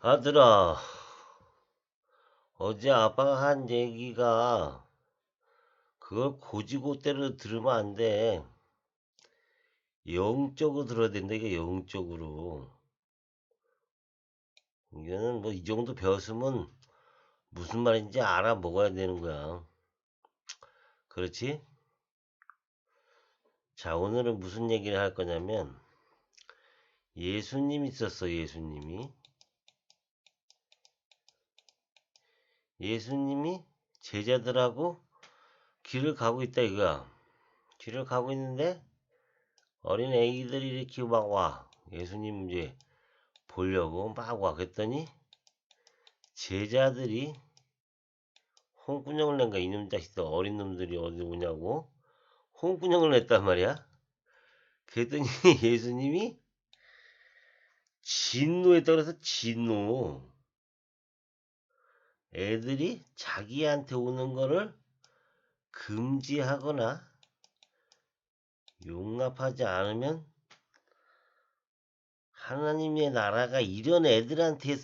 아들아, 어제 아빠가 한 얘기가 그걸 고지고대로 들으면 안 돼. 영적으로 들어야 된다, 이게 영적으로. 이거는 뭐 이 정도 배웠으면 무슨 말인지 알아 먹어야 되는 거야. 그렇지? 자, 오늘은 무슨 얘기를 할 거냐면 예수님이 있었어, 예수님이. 예수님이 제자들하고 길을 가고 있다 이거야. 길을 가고 있는데 어린 애기들이 이렇게 막 와. 예수님 이제 보려고 막 와. 그랬더니 제자들이 홍군형을 낸가 이놈 자식들 어린 놈들이 어디 오냐고 홍군형을 냈단 말이야. 그랬더니 예수님이 진노했다 그래서 진노. 애들이 자기한테 오는 거를 금지하거나 용납하지 않으면 하나님의 나라가 이런 애들한테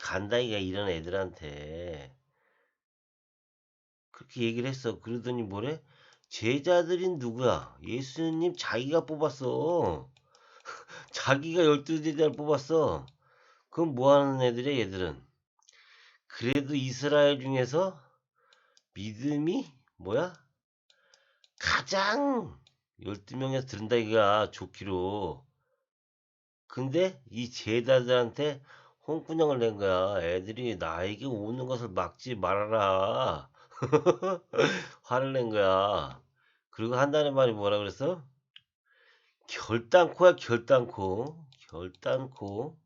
간다 이가 이런 애들한테 그렇게 얘기를 했어. 그러더니 뭐래? 제자들인 누구야? 예수님 자기가 뽑았어. 자기가 열두 제자를 뽑았어. 그럼 뭐 하는 애들이야, 얘들은? 그래도 이스라엘 중에서 믿음이 뭐야? 가장 12명에서 들은다 이가 좋기로. 근데 이 제자들한테 홍군형을 낸 거야. 애들이 나에게 오는 것을 막지 말아라. 화를 낸 거야. 그리고 한다는 말이 뭐라 그랬어? 결단코야 결단코. 결단코.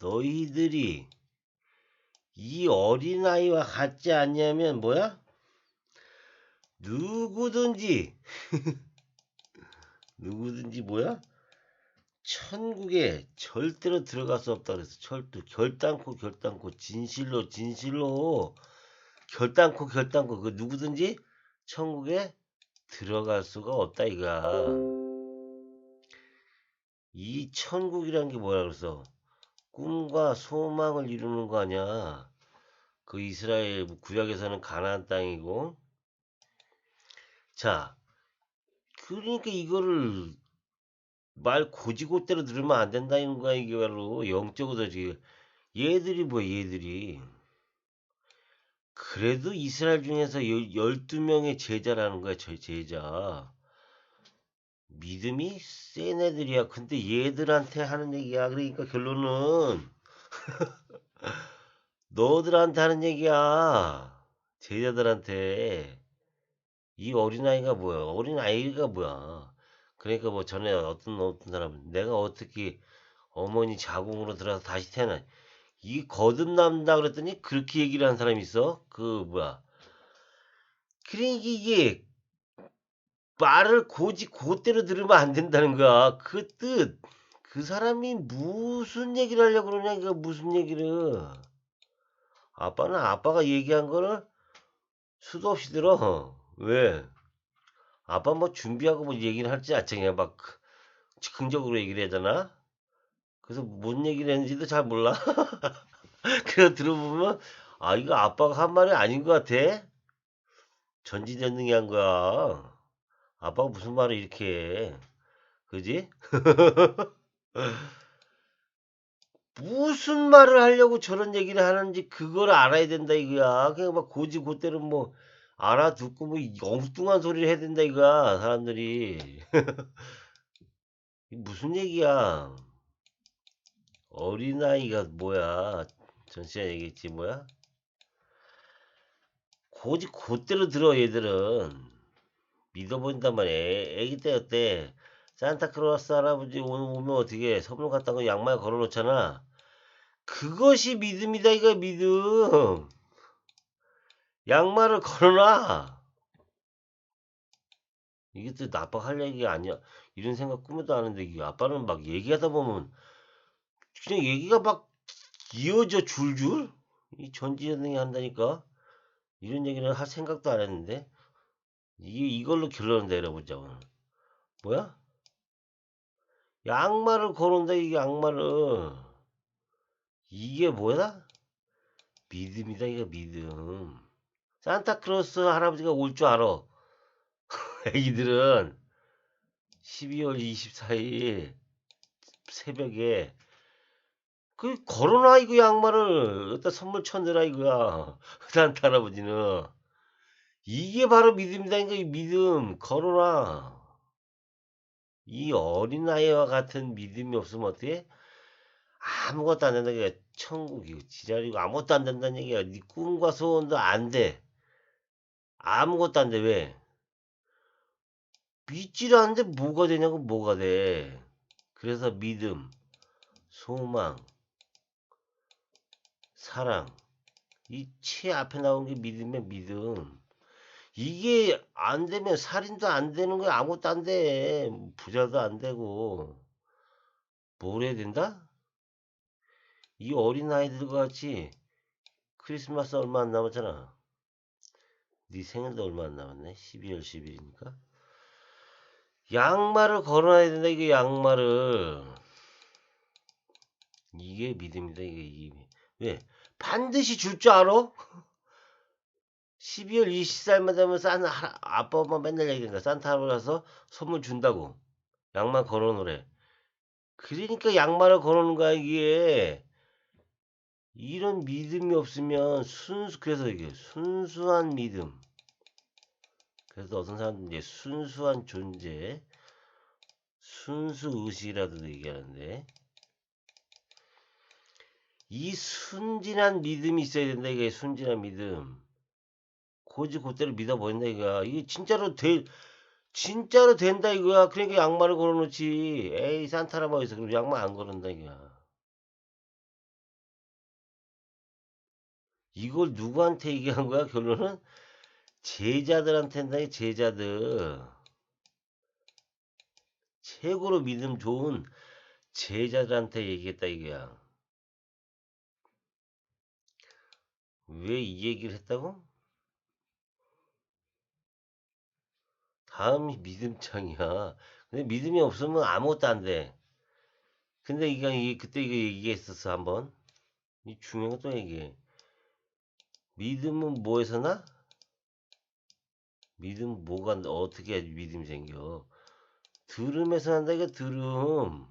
너희들이 이 어린아이와 같지 않냐면 뭐야? 누구든지 누구든지 뭐야? 천국에 절대로 들어갈 수 없다 그래서 철도 결단코 결단코 진실로 진실로. 결단코 결단코. 그 누구든지 천국에 들어갈 수가 없다 이가 이 천국이란 게 뭐라 그래서 꿈과 소망을 이루는 거 아니야. 그 이스라엘 구약에서는 가나안 땅이고. 자, 그러니까 이거를 말 고지고대로 들으면 안 된다는 거야 이게 바로 영적으로 지금 얘들이 뭐야 얘들이 그래도 이스라엘 중에서 12명의 제자라는 거야 저 제자 믿음이 센 애들이야. 근데 얘들한테 하는 얘기야. 그러니까 결론은 너들한테 하는 얘기야. 제자들한테. 이 어린아이가 뭐야? 어린아이가 뭐야? 그러니까 뭐 전에 어떤 어떤 사람은 내가 어떻게 어머니 자궁으로 들어서 다시 태어나 이 거듭난다 그랬더니 그렇게 얘기를 한 사람이 있어. 그 뭐야? 그러니까 이게 말을 고지 곧대로 들으면 안 된다는 거야. 그 뜻. 그 사람이 무슨 얘기를 하려고 그러냐, 이거 무슨 얘기를. 아빠는 아빠가 얘기한 거를 수도 없이 들어. 왜? 아빠 뭐 준비하고 뭐 얘기를 할지 아청이야. 막 즉흥적으로 얘기를 하잖아. 그래서 뭔 얘기를 했는지도 잘 몰라. 그래서 들어보면 아 이거 아빠가 한 말이 아닌 것 같아. 전지전능이 한 거야. 아빠가 무슨 말을 이렇게 해. 그지? 무슨 말을 하려고 저런 얘기를 하는지 그걸 알아야 된다 이거야. 그냥 막 고지 곧대로 뭐 알아듣고 뭐 엉뚱한 소리를 해야 된다 이거야. 사람들이. 무슨 얘기야. 어린아이가 뭐야. 전시간 얘기했지 뭐야. 고지 곧대로 들어 얘들은. 믿어본단 말이야. 애, 애기 때 어때? 산타크로스 할아버지 오늘 오면 어떻게 선물 갖다 가 양말 걸어놓잖아. 그것이 믿음이다 이거 믿음. 양말을 걸어놔. 이게 또 나빠할 얘기가 아니야. 이런 생각 꿈에도 안 이게 아빠는 막 얘기하다 보면 그냥 얘기가 막 이어져 줄줄 이 전지전능이 한다니까 이런 얘기를 할 생각도 안 했는데 이게 이걸로 결론을 내려보자 오늘. 뭐야? 양말을 걸어온다 이게 양말을 이게 뭐야? 믿음이다 이거 믿음. 산타크로스 할아버지가 올 줄 알아. 애기들은 12월 24일 새벽에 그 걸어놔 이거 양말을 어디다 선물 쳐넣으라 이거야. 산타 할아버지는 이게 바로 믿음이다 이거 이 믿음 걸어놔. 이 어린아이와 같은 믿음이 없으면 어떻게? 아무것도 안 된다. 게 천국이고 지랄이고 아무것도 안 된다는 얘기야. 네 꿈과 소원도 안 돼. 아무것도 안 돼. 왜? 믿지를 않는데 뭐가 되냐고 뭐가 돼. 그래서 믿음, 소망, 사랑 이최 앞에 나온 게 믿음의 믿음. 이게 안 되면 살인도 안 되는 거야. 아무것도 안 돼. 부자도 안 되고. 뭘 해야 된다? 이 어린아이들과 같이 크리스마스 얼마 안 남았잖아. 네 생일도 얼마 안 남았네. 12월 10일이니까. 양말을 걸어놔야 된다. 이게 양말을. 이게 믿음이다. 이게, 이게. 왜? 반드시 줄 줄 알아? 12월 20살만 되면 산 하- 아빠 엄마 맨날 얘기한다. 산타 할아버지 가서 선물 준다고. 양말 걸어놓으래. 그러니까 양말을 걸어놓은 거야 이게. 이런 믿음이 없으면 순수 그래서 이게 순수한 믿음. 그래서 어떤 사람들은 이제 순수한 존재, 순수 의식이라도 얘기하는데 이 순진한 믿음이 있어야 된다 이게 순진한 믿음. 고지 그대로 믿어버린다 이거야. 이게 진짜로 돼 진짜로 된다 이거야. 그러니까 양말을 걸어놓지. 에이 산타 할아버지서 그럼 양말 안 걸은다 이거야. 이걸 누구한테 얘기한 거야 결론은? 제자들한테 한다 이 제자들. 최고로 믿음 좋은 제자들한테 얘기했다 이거야. 왜 이 얘기를 했다고? 다음이 믿음창이야. 근데 믿음이 없으면 아무것도 안 돼. 근데 이거 이 그때 이거 얘기했었어 한번. 이 중요한 거또 얘기해. 믿음은 뭐에서 나? 믿음 뭐가 어떻게 믿음이 생겨? 들음에서 난다 이거 들음.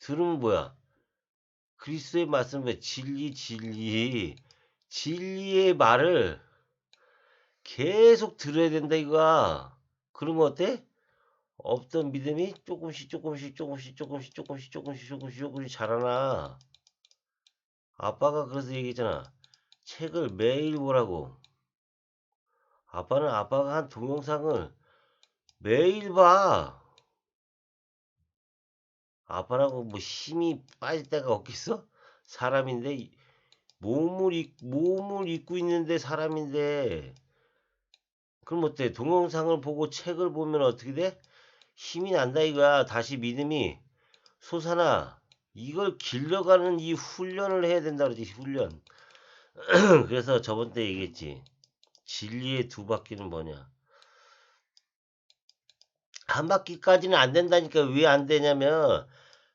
들음은 뭐야? 그리스도의 말씀 왜 진리 진리 진리의 말을 계속 들어야 된다 이거야. 그러면 어때? 없던 믿음이 조금씩 조금씩 조금씩 조금씩 조금씩 조금씩 조금씩 조금씩 자라나. 아빠가 그래서 얘기했잖아. 책을 매일 보라고. 아빠는 아빠가 한 동영상을 매일 봐. 아빠라고 뭐 힘이 빠질 때가 없겠어? 사람인데 이- 몸을 입, 몸을 입고 있는데 사람인데 그럼 어때? 동영상을 보고 책을 보면 어떻게 돼? 힘이 난다 이거야. 다시 믿음이 솟아나. 이걸 길러가는 이 훈련을 해야 된다 그러지 훈련. 그래서 저번 때 얘기했지. 진리의 두 바퀴는 뭐냐? 한 바퀴까지는 안 된다니까 왜 안 되냐면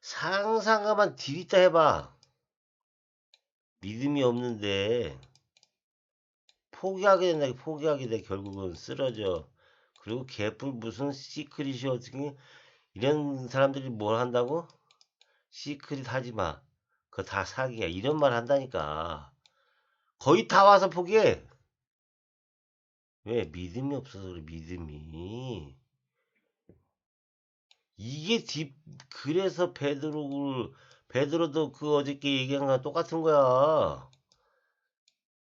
상상하만 들이다 해봐. 믿음이 없는데 포기하게 된다. 포기하게 돼. 결국은 쓰러져. 그리고 개뿔 무슨 시크릿이 어떻게 이런 사람들이 뭘 한다고? 시크릿 하지 마. 그거 다 사기야. 이런 말 한다니까. 거의 다 와서 포기해. 왜? 믿음이 없어서 그래. 믿음이. 이게 딥 그래서 베드로를 베드로도 그 어저께 얘기한 거랑 똑같은 거야.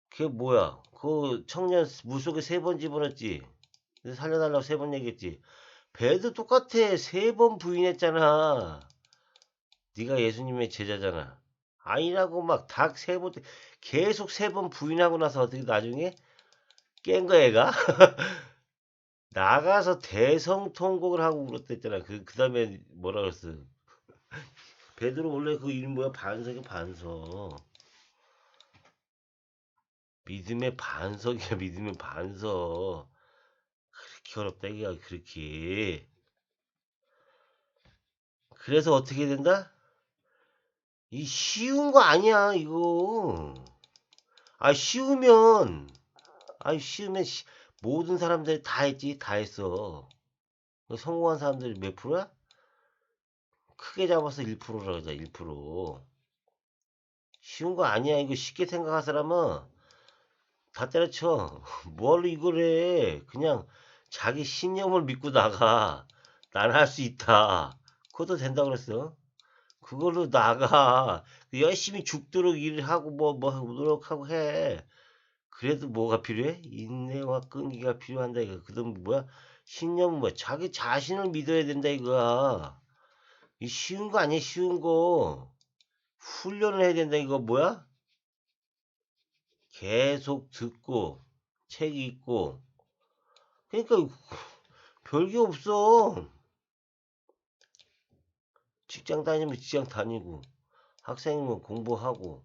그게 뭐야? 그 청년 물속에 세 번 집어넣었지. 살려달라고 세 번 얘기했지. 베드 똑같아. 세 번 부인했잖아. 네가 예수님의 제자잖아. 아니라고 막 닭 세 번 계속 세 번 부인하고 나서 어떻게 나중에 깬 거야 얘가? 나가서 대성통곡을 하고 그랬댔잖아. 그, 그 다음에 뭐라 그랬어? 베드로 원래 그 이름 뭐야? 반석이 반석. 믿음의 반석이야, 믿음의 반석. 그렇게 어렵다, 이게 그렇게. 그래서 어떻게 된다? 이 쉬운 거 아니야, 이거. 아, 쉬우면, 아, 쉬우면 시- 모든 사람들이 다 했지, 다 했어. 성공한 사람들이 몇 프로야? 크게 잡아서 1%라고 하자, 1%. 쉬운 거 아니야. 이거 쉽게 생각할 사람은 다 때려쳐. 뭘로 이걸 해. 그냥 자기 신념을 믿고 나가. 난 할 수 있다. 그것도 된다고 그랬어. 그걸로 나가. 열심히 죽도록 일하고 뭐, 뭐, 노력하고 해. 그래도 뭐가 필요해? 인내와 끈기가 필요한다, 이거. 그 다음 뭐야? 신념은 뭐야? 자기 자신을 믿어야 된다, 이거야. 이 쉬운 거 아니야, 쉬운 거. 훈련을 해야 된다, 이거 뭐야? 계속 듣고, 책 읽고. 그러니까, 별게 없어. 직장 다니면 직장 다니고, 학생이면 공부하고,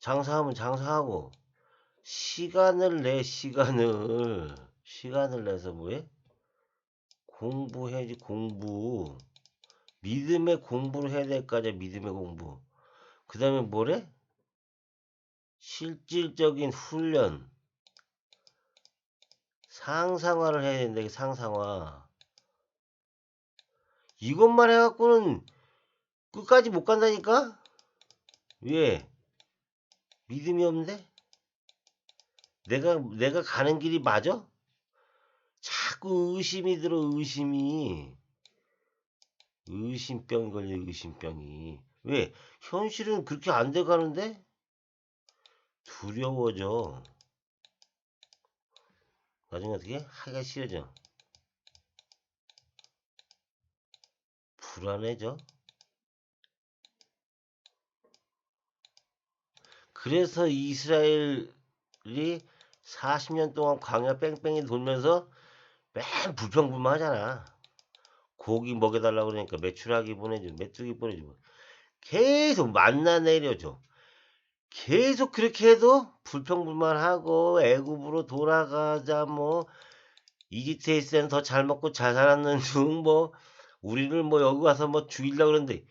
장사하면 장사하고, 시간을 내, 시간을. 시간을 내서 뭐해? 공부해야지, 공부. 믿음의 공부를 해야 될거 아니야, 믿음의 공부. 그 다음에 뭐래? 실질적인 훈련. 상상화를 해야 이게 상상화. 이것만 해갖고는 끝까지 못 간다니까? 왜? 믿음이 없는데? 내가, 내가 가는 길이 맞아? 자꾸 의심이 들어, 의심이. 의심병이 걸려, 의심병이. 왜? 현실은 그렇게 안 돼 가는데? 두려워져. 나중에 어떻게? 하기가 싫어져. 불안해져. 그래서 이스라엘이 40년 동안 광야 뺑뺑이 돌면서 맨 불평불만 하잖아. 고기 먹여달라고 그러니까 메추라기 보내줘, 메뚜기 보내줘. 계속 만나 내려줘. 계속 그렇게 해도 불평불만하고 애굽으로 돌아가자 뭐 이집트에 있을 때는 더 잘 먹고 잘 살았는 중 뭐 우리를 뭐 여기 와서 뭐 죽이려고 그러는데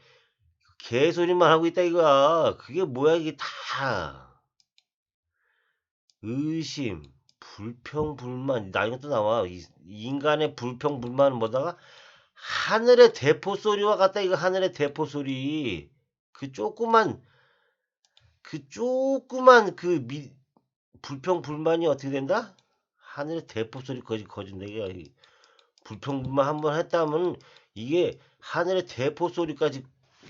개소리만 하고 있다 이거야. 그게 뭐야 이게 다 의심, 불평불만 나중에 또 나와. 이- 인간의 불평불만은 뭐다가 하늘의 대포 소리와 같다 이거 하늘의 대포 소리. 그 조그만 그 조그만 그 미, 불평 불만이 어떻게 된다? 하늘의 대포 소리 거지 거진다 이게. 불평 불만 한 번 했다면 이게 하늘의 대포 소리까지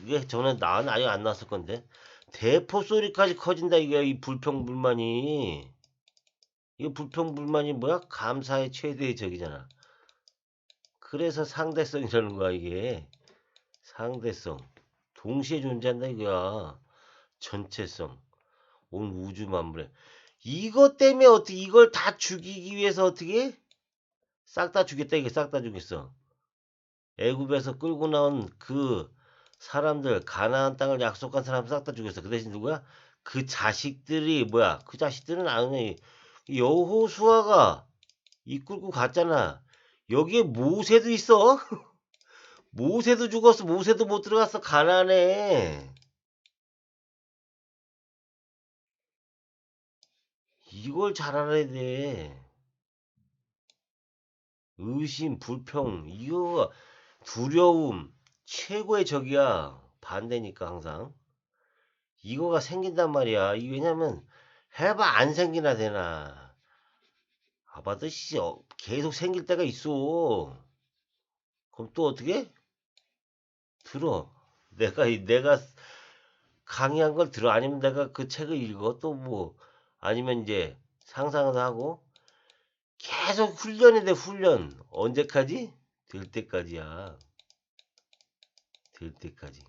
이게 저는 나는 아직 안 나왔을 건데. 대포 소리까지 커진다 이게 이 불평 불만이. 이 불평 불만이 뭐야? 감사의 최대의 적이잖아. 그래서 상대성이라는 거야 이게. 상대성. 동시에 존재한다 이거야 전체성 온 우주 만물에. 이것 때문에 어떻게 이걸 다 죽이기 위해서 어떻게? 싹 다 죽였다 이게 싹 다 죽였어. 애굽에서 끌고 나온 그 사람들 가나안 땅을 약속한 사람 싹 다 죽였어. 그 대신 누구야? 그 자식들이 뭐야? 그 자식들은 아니네. 여호수아가 이끌고 갔잖아. 여기에 모세도 있어? 모세도 죽었어. 모세도 못 들어갔어. 가나안 이걸 잘 알아야 돼. 의심, 불평, 이거 두려움 최고의 적이야. 반대니까 항상. 이거가 생긴단 말이야. 이 왜냐면 해봐 안 생기나 되나. 아바듯이 어, 계속 생길 때가 있어. 그럼 또 어떻게? 들어. 내가 이- 내가 강의한 걸 들어 아니면 내가 그 책을 읽어 또 뭐 아니면 이제 상상을 하고 계속 훈련이 돼 훈련. 언제까지? 될 때까지야. 될 때까지.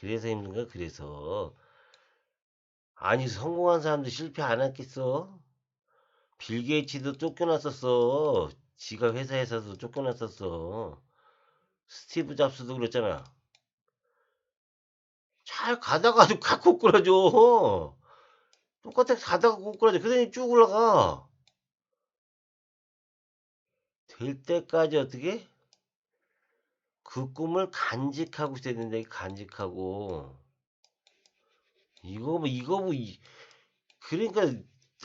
그래서 힘든 거야 그래서. 아니 성공한 사람도 실패 안 했겠어? 빌 게이츠도 쫓겨났었어. 지가 회사에서도 쫓겨났었어. 스티브 잡스도 그랬잖아 잘 가다가도 칵 꼬꾸라져. 똑같아 가다가 꼬꾸라져. 그러더니 쭉 올라가. 될 때까지 어떻게? 그 꿈을 간직하고 있어야 된다. 간직하고. 이거 뭐, 이거 뭐, 이- 그러니까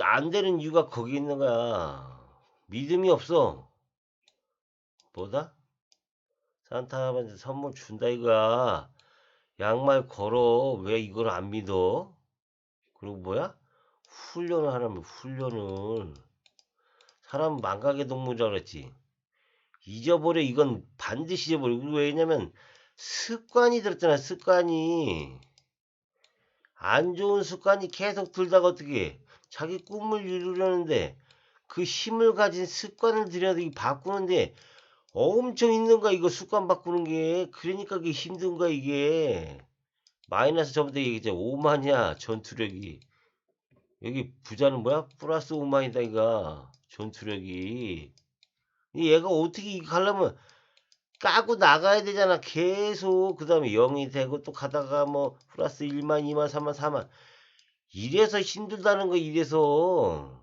안 되는 이유가 거기 있는 거야. 믿음이 없어. 뭐다? 산타 할아버지 선물 준다 이거야. 양말 걸어. 왜 이걸 안 믿어? 그리고 뭐야? 훈련을 하라면 훈련을. 사람 망각의 동물이라 그랬지. 잊어버려. 이건 반드시 잊어버려. 왜냐면 습관이 들었잖아. 습관이. 안 좋은 습관이 계속 들다가 어떻게 해? 자기 꿈을 이루려는데 그 힘을 가진 습관을 들여야 돼. 바꾸는데 엄청 힘든 거야. 이거 습관 바꾸는 게. 그러니까 그게 힘든 거야. 이게. 마이너스 저번에 얘기했잖아. 5만이야. 전투력이. 여기 부자는 뭐야? 플러스 5만이다. 이거. 전투력이. 이 얘가 어떻게 하려면 까고 나가야 되잖아. 계속. 그 다음에 0이 되고 또 가다가 뭐 플러스 1만, 2만, 3만, 4만. 이래서 힘들다는 거, 이래서.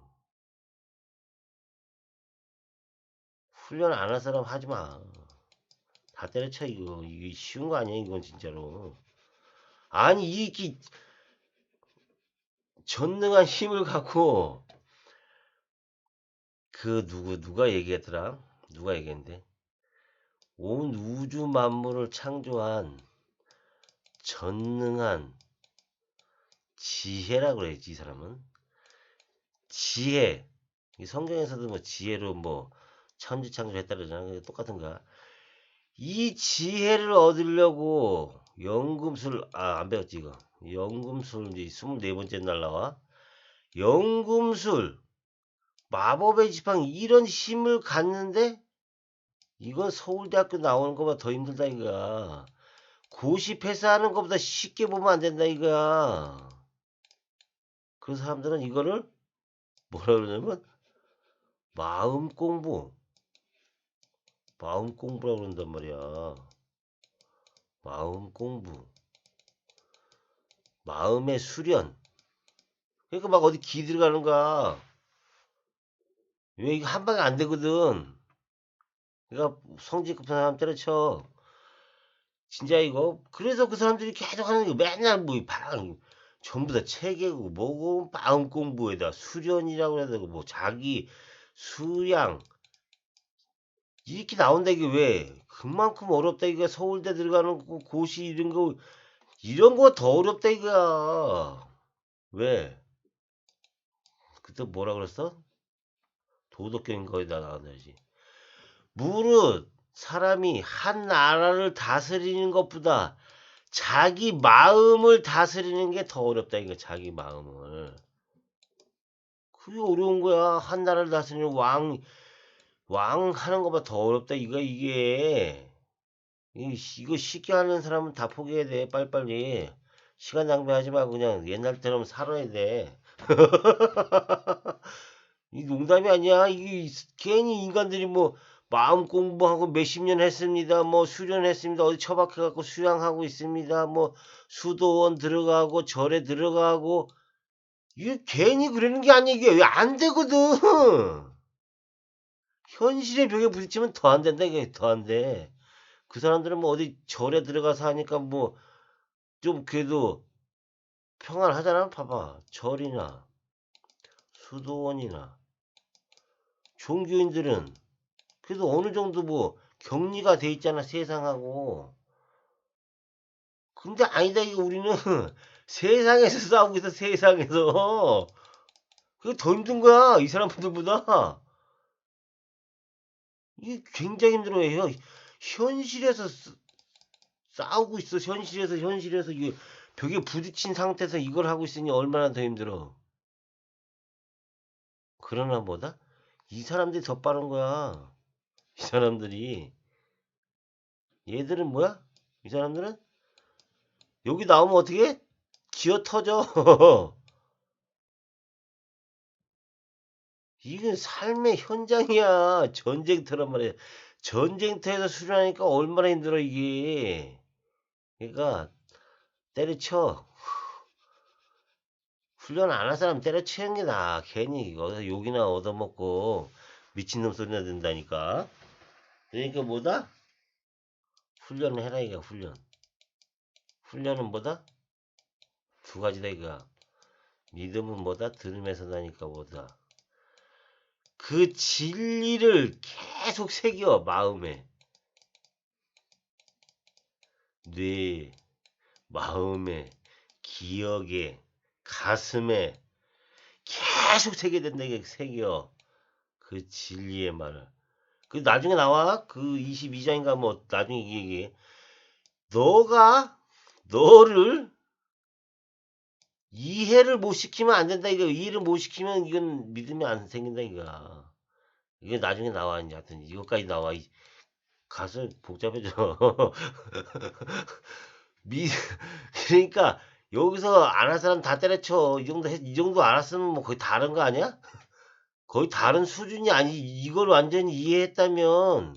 훈련 안 할 사람 하지 마. 다 때려쳐, 이거. 이게 쉬운 거 아니야, 이건 진짜로. 아니, 이게 전능한 힘을 갖고, 그, 누구, 누가 얘기했더라? 누가 얘기했는데? 온 우주 만물을 창조한 전능한 지혜라 그래야지, 이 사람은. 지혜. 이 성경에서도 뭐 지혜로 뭐 천지창조했다 그러잖아. 그게 똑같은 거야. 이 지혜를 얻으려고 연금술, 아, 안 배웠지, 이거. 연금술, 이제 24번째 날 나와. 연금술, 마법의 지팡이, 이런 힘을 갖는데, 이건 서울대학교 나오는 것보다 더 힘들다, 이거야. 고시 패스하는 것보다 쉽게 보면 안 된다, 이거야. 그 사람들은 이거를 뭐라 그러냐면, 마음 공부. 마음 공부라고 그런단 말이야. 마음 공부. 마음의 수련. 그러니까 막 어디 기 들어가는 거야. 왜 이거 한 방에 안 되거든. 그러니까 성질 급한 사람 때려쳐. 진짜 이거. 그래서 그 사람들이 계속 하는 게 맨날 뭐, 방, 전부 다 체계고, 뭐고, 마음 공부에다 수련이라고 해야 되고, 뭐, 자기 수양. 이렇게 나온다, 이게 왜? 그만큼 어렵다, 이거 서울대 들어가는 거, 고시 이런 거, 이런 거 더 어렵다, 이거야. 왜? 그때 뭐라 그랬어? 도덕경인 거에다 나와야지. 무릇 사람이 한 나라를 다스리는 것보다 자기 마음을 다스리는 게 더 어렵다 이거 자기 마음을 그게 어려운 거야 한 나라를 다스리는 왕 왕 하는 것보다 더 어렵다 이거 이게 이- 이거 쉽게 하는 사람은 다 포기해야 돼 빨리빨리 시간 낭비하지 말고 그냥 옛날처럼 살아야 돼 이 농담이 아니야. 이게 괜히 인간들이 뭐 마음 공부하고 몇십 년 했습니다. 뭐 수련했습니다. 어디 처박혀 갖고 수양하고 있습니다. 뭐 수도원 들어가고 절에 들어가고 이게 괜히 그러는 게 아니야. 이게 왜 안 되거든. 현실의 벽에 부딪히면 더 안 된다. 이게 더 안 돼. 그 사람들은 뭐 어디 절에 들어가서 하니까 뭐 좀 그래도 평안하잖아. 봐봐. 절이나 수도원이나 종교인들은 그래도 어느 정도 뭐 격리가 돼 있잖아 세상하고 근데 아니다 이거 우리는 세상에서 싸우고 있어 세상에서 그게 더 힘든 거야 이 사람들보다 이게 굉장히 힘들어요 현실에서 쓰- 싸우고 있어 현실에서 현실에서 이게 벽에 부딪힌 상태에서 이걸 하고 있으니 얼마나 더 힘들어 그러나 뭐다? 이 사람들이 더 빠른 거야. 이 사람들이. 얘들은 뭐야? 이 사람들은? 여기 나오면 어떻게? 해? 기어 터져. 이건 삶의 현장이야. 전쟁터란 말이야. 전쟁터에서 수련하니까 얼마나 힘들어, 이게. 그러니까, 때려쳐. 훈련 안 한 사람 때려치는 게 나아. 괜히 어디서 욕이나 얻어먹고 미친놈 소리나 듣는다니까. 그러니까 뭐다? 훈련을 해라 이거 훈련. 훈련은 뭐다? 두 가지다 이거. 믿음은 뭐다? 들음에서 나니까 뭐다? 그 진리를 계속 새겨 마음에. 뇌 마음에 기억에 가슴에 계속 새겨야 된다 이게 새겨. 그 진리의 말을. 그 나중에 나와? 그 22장인가 뭐 나중에 이게 너가 너를 이해를 못 시키면 안 된다 이거. 이해를 못 시키면 이건 믿음이 안 생긴다 이거. 이게 나중에 나와 이제 하여튼 이것까지 나와. 이- 가서 복잡해져. 미 그러니까 여기서 안 할 사람 다 때려쳐. 이 정도 해- 이 정도 알았으면 뭐 거의 다른 거 아니야? 거의 다른 수준이 아니 이걸 완전히 이해했다면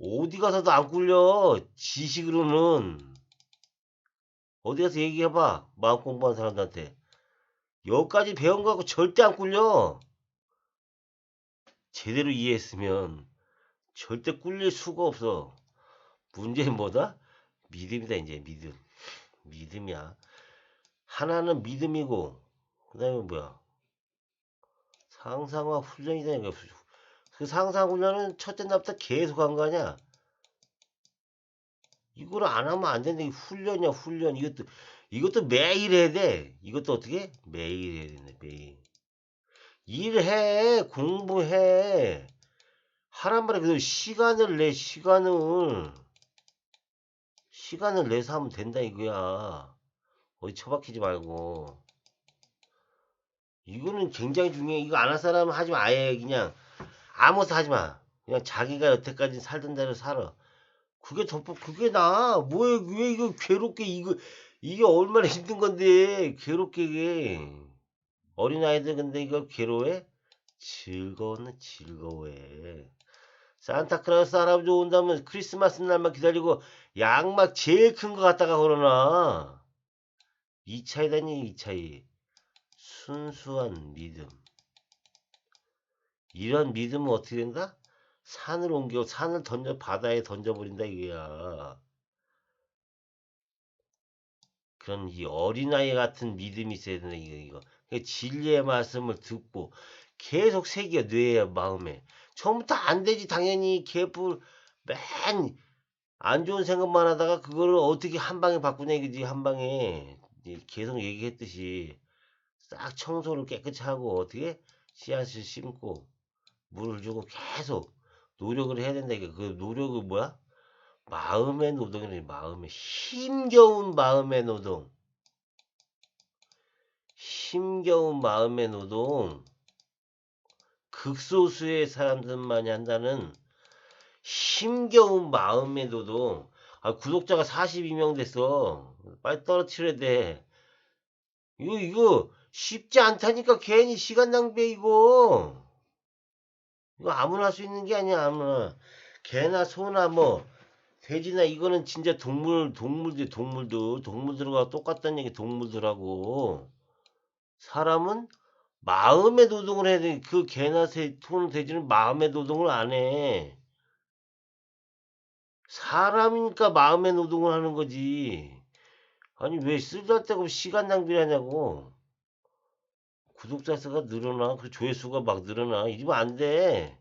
어디 가서도 안 꿀려 지식으로는 어디 가서 얘기해봐 마음 공부한 사람들한테. 여기까지 배운 거 갖고 절대 안 꿀려. 제대로 이해했으면 절대 꿀릴 수가 없어. 문제는 뭐다? 믿음이다 이제 믿음. 믿음이야. 하나는 믿음이고 그 다음에 뭐야? 상상과 훈련이다 이거. 그 상상 훈련은 첫째 날부터 계속 한 거 아니야 이걸 안 하면 안. 이 훈련이야, 훈련. 이것도, 이것도 매일 해야 돼. 이것도 어떻게? 매일 해야 된다, 매일. 일해, 공부해. 하란 말에 그 시간을 내, 시간을. 시간을 내서 하면 된다, 이거야. 어디 처박히지 말고. 이거는 굉장히 중요해. 이거 안 할 사람은 하지 마. 아예 그냥 아무것도 하지 마. 그냥 자기가 여태까지 살던 대로 살아. 그게 더 그게 나. 뭐야 왜 이거 괴롭게 이거 이게 얼마나 힘든 건데 괴롭게 이게 어린 아이들 근데 이거 괴로워해? 즐거워는 즐거워해. 산타클로스 할아버지 온다면 크리스마스 날만 기다리고 양막 제일 큰 거 갖다가 걸어놔. 이 차이다니 이 차이. 순수한 믿음. 이런 믿음은 어떻게 된다? 산을 옮겨 산을 던져 바다에 던져버린다 이거야. 그런 이 어린아이 같은 믿음이 있어야 된다 이거 이거. 그 진리의 말씀을 듣고 계속 새겨 뇌에 마음에. 처음부터 안 되지 당연히 개뿔 맨 안 좋은 생각만 하다가 그거를 어떻게 한 방에 바꾸냐 이거지 한 방에 이 계속 얘기했듯이 싹 청소를 깨끗이 하고 어떻게 씨앗을 심고 물을 주고 계속 노력을 해야 된다 그 노력이 뭐야? 마음의 노동이래 마음의. 힘겨운 마음의 노동. 힘겨운 마음의 노동. 극소수의 사람들만이 한다는 힘겨운 마음의 노동. 아 구독자가 42명 됐어. 빨리 떨어뜨려야 돼. 이거 이거 쉽지 않다니까 괜히 시간 낭비해 이거 이거 아무나 할 수 있는 게 아니야 아무나 개나 소나 뭐 돼지나 이거는 진짜 동물 동물들 동물도 동물들과 똑같다는 얘기 동물들하고 사람은 마음의 노동을 해야 돼. 그 개나 새, 소는 돼지는 마음의 노동을 안 해. 사람이니까 마음의 노동을 하는 거지. 아니 왜 쓸데없고 시간 낭비를 하냐고. 구독자 수가 늘어나. 그 조회수가 막 늘어나. 이러면 안 돼.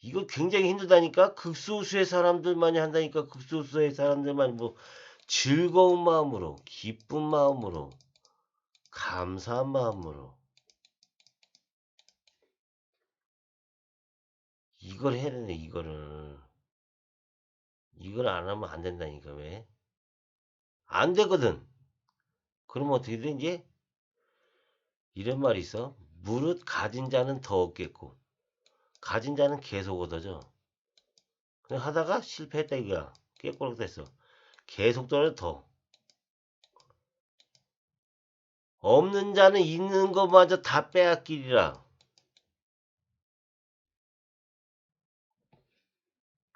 이거 굉장히 힘들다니까. 극소수의 사람들만이 한다니까. 극소수의 사람들만 뭐 즐거운 마음으로, 기쁜 마음으로, 감사한 마음으로. 이걸 해야 되네, 이거를. 이걸 안 하면 안 된다니까, 왜? 안 되거든. 그러면 어떻게 돼, 이제? 이런 말이 있어. 무릇 가진 자는 더 얻겠고, 가진 자는 계속 얻어져. 그냥 하다가 실패했다, 이거야. 깨꼬락 됐어. 계속 떨어 더. 없는 자는 있는 것마저 다 빼앗기리라.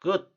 끝.